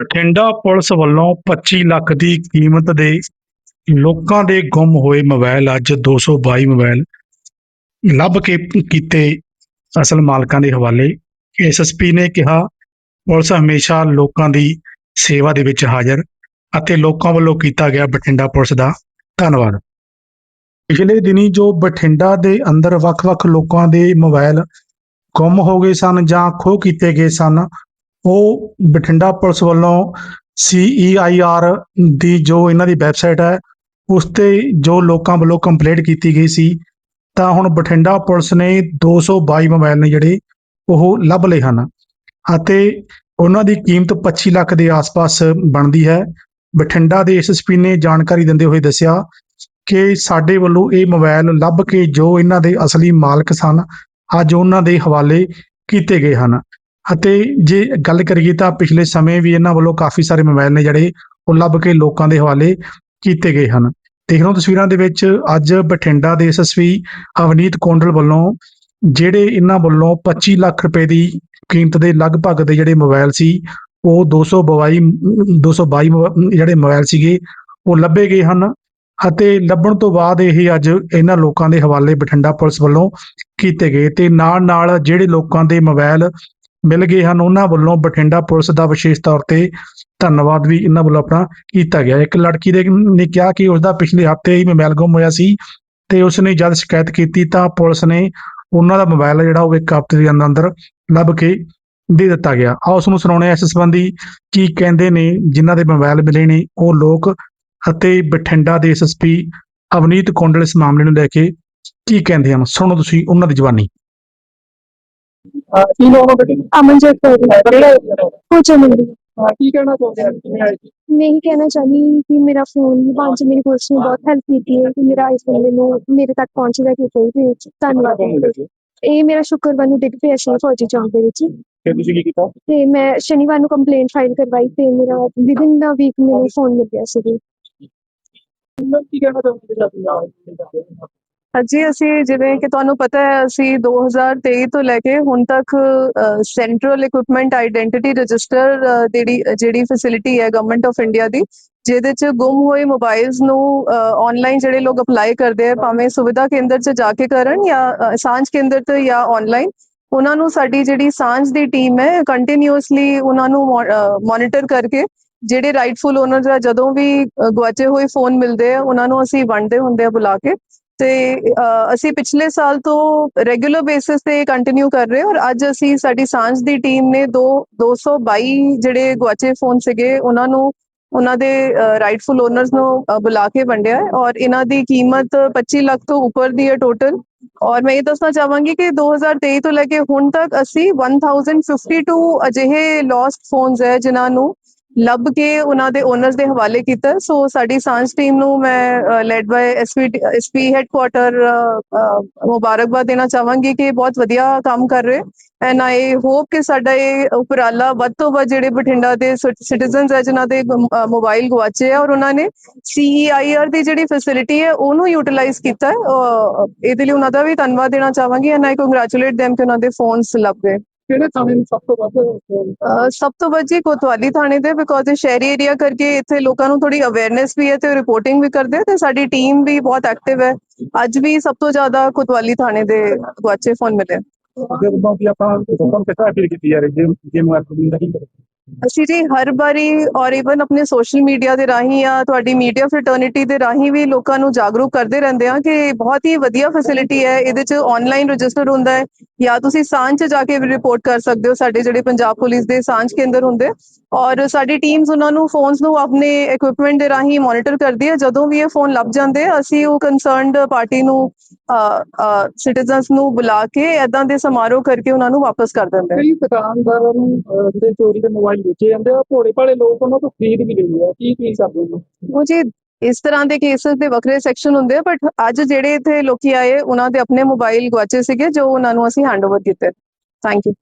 Bathinda police ਵੱਲੋਂ 25 ਲੱਖ ਦੀ ਕੀਮਤ ਦੇ ਲੋਕਾਂ ਦੇ ਗੁੰਮ ਹੋਏ ਮੋਬਾਈਲ, ਅੱਜ 222 ਮੋਬਾਈਲ ਲੱਭ ਕੇ ਕੀਤੇ ਅਸਲ ਮਾਲਕਾਂ ਦੇ ਹਵਾਲੇ। ਐਸਐਸਪੀ ਨੇ ਕਿਹਾ, ਪੁਲਿਸ ਹਮੇਸ਼ਾ ਲੋਕਾਂ ਦੀ ਸੇਵਾ ਦੇ ਵਿੱਚ ਹਾਜ਼ਰ ਅਤੇ ਲੋਕਾਂ ਵੱਲੋਂ ਕੀਤਾ ਗਿਆ ਬਠਿੰਡਾ ਪੁਲਿਸ ਦਾ ਧੰਨਵਾਦ। ਪਿਛਲੇ ਦਿਨੀ ਜੋ ਬਠਿੰਡਾ ਦੇ ਅੰਦਰ ਵੱਖ-ਵੱਖ ਲੋਕਾਂ ਦੇ ਮੋਬਾਈਲ ਗੁੰਮ ਹੋ ਗਏ ਸਨ ਜਾਂ ਖੋਹ ਕੀਤੇ ਗਏ ਸਨ ਉਹ ਬਠਿੰਡਾ ਪੁਲਿਸ ਵੱਲੋਂ CEIR ਦੀ ਜੋ ਇਹਨਾਂ ਦੀ ਵੈਬਸਾਈਟ ਹੈ, ਉਸ ਤੇ ਜੋ ਲੋਕਾਂ ਵੱਲੋਂ ਕੰਪਲੇਂਟ ਕੀਤੀ ਗਈ ਸੀ, ਤਾਂ ਹੁਣ ਬਠਿੰਡਾ ਪੁਲਿਸ ਨੇ 222 ਮੋਬਾਈਲ ਨੇ ਜਿਹੜੇ ਉਹ ਲੱਭ ਲਏ ਹਨ ਅਤੇ ਉਹਨਾਂ ਦੀ ਕੀਮਤ 25 ਲੱਖ ਦੇ ਆਸ-ਪਾਸ ਬਣਦੀ ਹੈ। ਬਠਿੰਡਾ ਦੇ ਐਸਐਸਪੀ ਨੇ ਜਾਣਕਾਰੀ ਦਿੰਦੇ ਹੋਏ ਦੱਸਿਆ ਕਿ ਸਾਡੇ ਵੱਲੋਂ ਇਹ ਮੋਬਾਈਲ ਲੱਭ ਕੇ ਜੋ ਇਹਨਾਂ ਦੇ ਅਸਲੀ ਮਾਲਕ ਸਨ, ਅੱਜ ਉਹਨਾਂ ਦੇ ਹਵਾਲੇ ਕੀਤੇ ਗਏ ਹਨ। ਅਤੇ ਜੇ ਗੱਲ ਕਰੀਏ ਤਾਂ ਪਿਛਲੇ ਸਮੇਂ ਵੀ ਇਹਨਾਂ ਵੱਲੋਂ ਕਾਫੀ ਸਾਰੇ ਮੋਬਾਈਲ ਨੇ ਜਿਹੜੇ ਉਹ ਲੱਭ ਕੇ ਲੋਕਾਂ ਦੇ ਹਵਾਲੇ ਕੀਤੇ ਗਏ ਹਨ। ਦੇਖ ਰਹੇ ਤਸਵੀਰਾਂ ਦੇ ਵਿੱਚ ਅੱਜ ਬਠਿੰਡਾ ਦੇ ਐਸਐਸਪੀ ਅਵਨੀਤ ਕੋਂਡਲ ਵੱਲੋਂ ਜਿਹੜੇ ਇਹਨਾਂ ਵੱਲੋਂ 25 ਲੱਖ ਰੁਪਏ ਦੀ ਕੀਮਤ ਦੇ ਲਗਭਗ ਦੇ ਜਿਹੜੇ ਮੋਬਾਈਲ ਸੀ, ਉਹ 222 222 ਮੋਬਾ- ਜਿਹੜੇ ਮੋਬਾਈਲ ਸੀਗੇ, ਉਹ ਲੱਭੇ ਗਏ ਹਨ ਅਤੇ ਲੱਭਣ ਤੋਂ ਬਾਅਦ ਇਹ ਅੱਜ ਇਹਨਾਂ ਲੋਕਾਂ ਦੇ ਹਵਾਲੇ ਬਠਿੰਡਾ ਪੁਲਿਸ ਵੱਲੋਂ ਕੀਤੇ ਗਏ। ਤੇ ਨਾਲ ਨਾਲ ਜਿਹੜੇ ਲੋਕਾਂ ਦੇ ਮੋਬਾਈਲ ਮਿਲ ਗਏ ਹਨ। ਉਹਨਾਂ ਵੱਲੋਂ ਬਠਿੰਡਾ ਪੁਲਿਸ ਦਾ ਵਿਸ਼ੇਸ਼ ਤੌਰ ਤੇ ਧੰਨਵਾਦ ਵੀ ਇਹਨਾਂ ਵੱਲੋਂ ਆਪਣਾ ਕੀਤਾ ਗਿਆ। ਇੱਕ ਲੜਕੀ ਦੇ ਨੇ ਕਿਹਾ ਕਿ ਉਸ ਦਾ ਪਿਛਲੇ ਹਫ਼ਤੇ ਹੀ ਮੋਬਾਈਲ ਗੁੰਮ ਹੋਇਆ ਸੀ ਤੇ ਉਸ ਨੇ ਜਦ ਸ਼ਿਕਾਇਤ ਕੀਤੀ ਤਾਂ ਪੁਲਿਸ ਨੇ ਉਹਨਾਂ ਦਾ ਮੋਬਾਈਲ ਜਿਹੜਾ ਉਹ ਇੱਕ ਹਫ਼ਤੇ ਦੇ ਅੰਦਰ ਅੰਦਰ ਲੱਭ ਕੇ ਦੇ ਦਿੱਤਾ ਗਿਆ। ਆ ਉਸ ਨੂੰ ਸੁਣਾਉਣੇ ਆ ਇਸ ਸੰਬੰਧੀ ਕੀ ਕਹਿੰਦੇ ਨੇ ਜਿਨ੍ਹਾਂ ਦੇ ਮੋਬਾਈਲ ਮਿਲੇ ਨੇ ਉਹ ਲੋਕ ਅਤੇ ਬਠਿੰਡਾ ਦੇ ਐਸਐਸਪੀ ਅਵਨੀਤ ਕੌਂਡਲ ਇਸ ਮਾਮਲੇ ਨੂੰ ਲੈ ਕੇ ਕੀ ਕਹਿੰਦੇ ਹਨ। ਸੁਣੋ ਤੁਸੀਂ ਉਹਨਾਂ ਦੀ ਜ਼ਬਾਨੀ ਕੀ ਨਾਮ ਹੈ ਬੇਟੇ ਅਮਨਜੋਤ ਕੌਰ ਕੁਝ ਨਹੀਂ ਕੀ ਕਹਿਣਾ ਚਾਹੁੰਦੇ ਆ? ਕਿਵੇਂ ਆਏ ਜੀ? ਮੈਂ ਇਹੀ ਕਹਿਣਾ ਚਾਹਨੀ ਕਿ ਮੇਰਾ ਫੋਨ ਪੰਜ ਮੇਰੀ ਪੁਲਿਸ ਨੇ ਬਹੁਤ ਹੈਲਪ ਕੀਤੀ ਹੈ ਕਿ ਮੇਰਾ ਆਈਫੋਨ ਮੈਨੂੰ ਮੇਰੇ ਤੱਕ ਪਹੁੰਚਦਾ ਕਿ ਕੋਈ ਵੀ ਵਿੱਚ। ਧੰਨਵਾਦ। ਕੌਣ ਮਿਲੇ ਸੀ ਇਹ ਮੇਰਾ ਸ਼ੁੱਕਰਵਾਰ ਨੂੰ ਡਿੱਗ ਪਿਆ ਸੀ ਫੌਜੀ ਚੌਂਕ ਦੇ ਵਿੱਚ। ਫਿਰ ਤੁਸੀਂ ਕੀ ਕੀਤਾ? ਤੇ ਮੈਂ ਸ਼ਨੀਵਾਰ ਨੂੰ ਕੰਪਲੇਂਟ ਫਾਈਲ ਕਰਵਾਈ ਤੇ ਮੇਰਾ ਵਿਦਿਨ ਦਾ ਵੀਕ ਮੈਨੂੰ ਫੋਨ ਮਿਲ ਗਿਆ ਸੀ ਕੀ ਕਹਿਣਾ ਚਾਹੁੰਦੇ ਜੀ ਹਾਂਜੀ ਅਸੀਂ ਜਿਵੇਂ ਕਿ ਤੁਹਾਨੂੰ ਪਤਾ ਹੈ ਅਸੀਂ 2023 ਤੋਂ ਲੈ ਕੇ ਹੁਣ ਤੱਕ ਸੈਂਟਰਲ ਇਕਵਿਪਮੈਂਟ ਆਇਡੈਂਟੀਟੀ ਰਜਿਸਟਰ ਜਿਹੜੀ ਜਿਹੜੀ ਫੈਸਿਲਿਟੀ ਹੈ ਗਵਰਨਮੈਂਟ ਆਫ ਇੰਡੀਆ ਦੀ ਜਿਹਦੇ ਚ ਗੁੰਮ ਹੋਏ ਮੋਬਾਈਲਸ ਨੂੰ ਆਨਲਾਈਨ ਜਿਹੜੇ ਲੋਕ ਅਪਲਾਈ ਕਰਦੇ ਆ ਭਾਵੇਂ ਸੁਵਿਧਾ ਕੇਂਦਰ ਚ ਜਾ ਕੇ ਕਰਨ ਜਾਂ ਸਾਂਝ ਕੇਂਦਰ ਤੇ ਜਾਂ ਆਨਲਾਈਨ ਉਹਨਾਂ ਨੂੰ ਸਾਡੀ ਜਿਹੜੀ ਸਾਂਝ ਦੀ ਟੀਮ ਹੈ ਕੰਟੀਨਿਊਸਲੀ ਉਹਨਾਂ ਨੂੰ ਮੋਨੀਟਰ ਕਰਕੇ ਜਿਹੜੇ ਰਾਈਟਫੁਲ ਓਨਰਸ ਦਾ ਜਦੋਂ ਵੀ ਅ, ਗੁਆਚੇ ਹੋਏ ਫੋਨ ਮਿਲਦੇ ਆ ਉਹਨਾਂ ਨੂੰ ਅਸੀਂ ਵੰਡਦੇ ਹੁੰਦੇ ਆ ਬੁਲਾ ਕੇ ਤੇ ਅਸੀਂ ਪਿਛਲੇ ਸਾਲ ਤੋਂ ਰੈਗੂਲਰ ਬੇਸਿਸ ਤੇ ਕੰਟੀਨਿਊ ਕਰ ਰਹੇ ਔਰ ਅੱਜ ਅਸੀਂ ਸਾਡੀ ਸਾਂਝ ਦੀ ਟੀਮ ਨੇ ਦੋ 222 ਜਿਹੜੇ ਗੁਆਚੇ ਫੋਨ ਸੀਗੇ, ਉਹਨਾਂ ਨੂੰ, ਉਹਨਾਂ ਦੇ ਰਾਈਟਫੁਲ ਓਨਰਸ ਨੂੰ ਬੁਲਾ ਕੇ ਵੰਡਿਆ ਔਰ ਇਹਨਾਂ ਦੀ ਕੀਮਤ 25 ਲੱਖ ਤੋਂ ਉੱਪਰ ਦੀ ਹੈ ਟੋਟਲ ਔਰ ਮੈਂ ਇਹ ਦੱਸਣਾ ਚਾਹਾਂਗੀ ਕਿ 2023 ਤੋਂ ਲੈ ਕੇ ਹੁਣ ਤੱਕ ਅਸੀਂ 1052 ਅਜਿਹੇ ਲੌਸਟ ਫੋਨਸ ਹੈ ਜਿਨ੍ਹਾਂ ਨੂੰ ਲੱਭ ਕੇ ਉਹਨਾਂ ਦੇ ਓਨਰਸ ਦੇ ਹਵਾਲੇ ਕੀਤਾ। ਸੋ ਸਾਡੀ ਸਾਂਝ ਟੀਮ ਨੂੰ ਮੈਂ led by SP SP headquarter ਮੁਬਾਰਕਬਾਦ ਦੇਣਾ ਚਾਹਾਂਗੀ ਕਿ ਬਹੁਤ ਵਧੀਆ ਕੰਮ ਕਰ ਰਹੇ। ਐਂਡ ਆਈ ਹੋਪ ਕਿ ਸਾਡਾ ਇਹ ਉਪਰਾਲਾ ਵੱਧ ਤੋਂ ਵੱਧ ਜਿਹੜੇ ਬਠਿੰਡਾ ਦੇ ਸਿਟੀਜ਼ਨਸ ਹੈ, ਜਿਨ੍ਹਾਂ ਦੇ ਮੋਬਾਈਲ ਗਵਾਚੇ ਆ ਔਰ ਉਹਨਾਂ ਨੇ CEIR ਦੀ ਜਿਹੜੀ ਫੈਸਿਲਿਟੀ ਹੈ, ਉਹਨੂੰ ਯੂਟਿਲਾਈਜ਼ ਕੀਤਾ। ਇਹਦੇ ਲਈ ਉਹਨਾਂ ਦਾ ਵੀ ਧੰਨਵਾਦ ਦੇਣਾ ਚਾਹਾਂਗੀ। ਐਂਡ ਆਈ ਕੰਗ੍ਰੈਚੁਲੇਟ them ਕਿ ਉਹਨਾਂ ਦੇ ਫੋਨਸ ਲੱਭ ਗਏ। ਕਿਹੜੇ ਥਾਣੇ ਨੂੰ ਸਭ ਤੋਂ ਵੱਧ ਸਭ ਤੋਂ ਵੱਧ ਜੀ ਕੋਤਵਾਲੀ ਥਾਣੇ ਦੇ ਬਿਕੋਜ਼ ਇਹ ਸ਼ਹਿਰੀ ਏਰੀਆ ਕਰਕੇ ਇੱਥੇ ਲੋਕਾਂ ਨੂੰ ਥੋੜੀ ਅਵੇਅਰਨੈਸ ਵੀ ਹੈ ਤੇ ਰਿਪੋਰਟਿੰਗ ਵੀ ਕਰਦੇ ਤੇ ਸਾਡੀ ਟੀਮ ਵੀ ਬਹੁਤ ਐਕਟਿਵ ਹੈ। ਅੱਜ ਵੀ ਸਭ ਤੋਂ ਜ਼ਿਆਦਾ ਕੋਤਵਾਲੀ ਥਾਣੇ ਦੇ ਗੁਆਚੇ ਫੋਨ ਮਿਲੇ। ਵੱਲੋਂ ਵੀ ਆਪਾਂ ਲੋਕਾਂ ਨੂੰ ਕਿੱਦਾਂ ਅਪੀਲ ਕੀਤੀ ਜਾ ਰਹੀ ਜੇ ਜੇ ਫੋਨ ਦਾ ਕੀ ਕਰੇ। ਅਸੀਂ ਜੀ ਹਰ ਵਾਰੀ ਔਰ ਇਵਨ ਆਪਣੇ ਸੋਸ਼ਲ ਮੀਡੀਆ ਦੇ ਰਾਹੀਂ ਜਾਂ ਤੁਹਾਡੀ ਮੀਡੀਆ ਫਰਟਰਨਿਟੀ ਦੇ ਰਾਹੀਂ ਵੀ ਲੋਕਾਂ ਨੂੰ ਜਾਗਰੂਕ ਕਰਦੇ ਰਹਿੰਦੇ ਆ ਕਿ ਬਹੁਤ ਹੀ ਵਧੀਆ ਫੈਸਿਲਿਟੀ ਹੈ। ਇਹਦੇ ਚ ਆਨਲਾਈਨ ਰਜਿਸਟਰ ਹੁੰਦਾ ਹੈ ਜਾਂ ਤੁਸੀਂ ਸਾਂਝ ਜਾ ਕੇ ਵੀ ਰਿਪੋਰਟ ਕਰ ਸਕਦੇ ਹੋ ਸਾਡੇ ਜਿਹੜੇ ਪੰਜਾਬ ਪੁਲਿਸ ਦੇ ਸਾਂਝ ਕੇਂਦਰ ਹੁੰਦੇ ਔਰ ਸਾਡੀ ਟੀਮਸ ਉਹਨਾਂ ਨੂੰ ਫੋਨਸ ਨੂੰ ਆਪਣੇ ਇਕਵਿਪਮੈਂਟ ਦੇ ਰਾਹੀਂ ਮੋਨੀਟਰ ਕਰਦੀ ਹੈ। ਜਦੋਂ ਵੀ ਇਹ ਫੋਨ ਲੱਭ ਜਾਂਦੇ ਅਸੀਂ ਉਹ ਕੰਸਰਨਡ ਪਾਰਟੀ ਨੂੰ ਸਿਟੀਜ਼ਨਸ ਨੂੰ ਬੁਲਾ ਕੇ ਐਦਾਂ ਦੇ ਸਮਾਰੋਹ ਕਰਕੇ ਉਹਨਾਂ ਨੂੰ ਵਾਪਸ ਕਰ ਦਿੰਦੇ ਆ ਕਈ ਦੁਕਾਨਦਾਰਾਂ ਨੂੰ ਅਹ, ਚੋਰੀ ਦੇ ਮੋਬਾਈਲ ਵੇਚੇ ਜਾਂਦੇ ਆ ਭੋਲੇ ਭਾਲੇ ਲੋਕ ਉਹਨਾਂ ਤੋਂ ਖਰੀਦ ਵੀ ਲੈਂਦੇ ਆ। ਕੀ ਕੀ ਕਰਦੇ ਨੇ? ਉਹ ਜੀ, ਇਸ ਤਰ੍ਹਾਂ ਦੇ ਕੇਸਸ ਦੇ ਵੱਖਰੇ ਸੈਕਸ਼ਨ ਹੁੰਦੇ ਆ ਬਟ ਅੱਜ ਜਿਹੜੇ ਇੱਥੇ ਲੋਕੀ ਆਏ, ਉਹਨਾਂ ਦੇ ਆਪਣੇ ਮੋਬਾਈਲ ਗਵਾਚੇ ਸੀਗੇ, ਜੋ ਉਹਨਾਂ ਨੂੰ ਅਸੀਂ ਹੈਂਡਓਵਰ ਕੀਤੇ। Thank you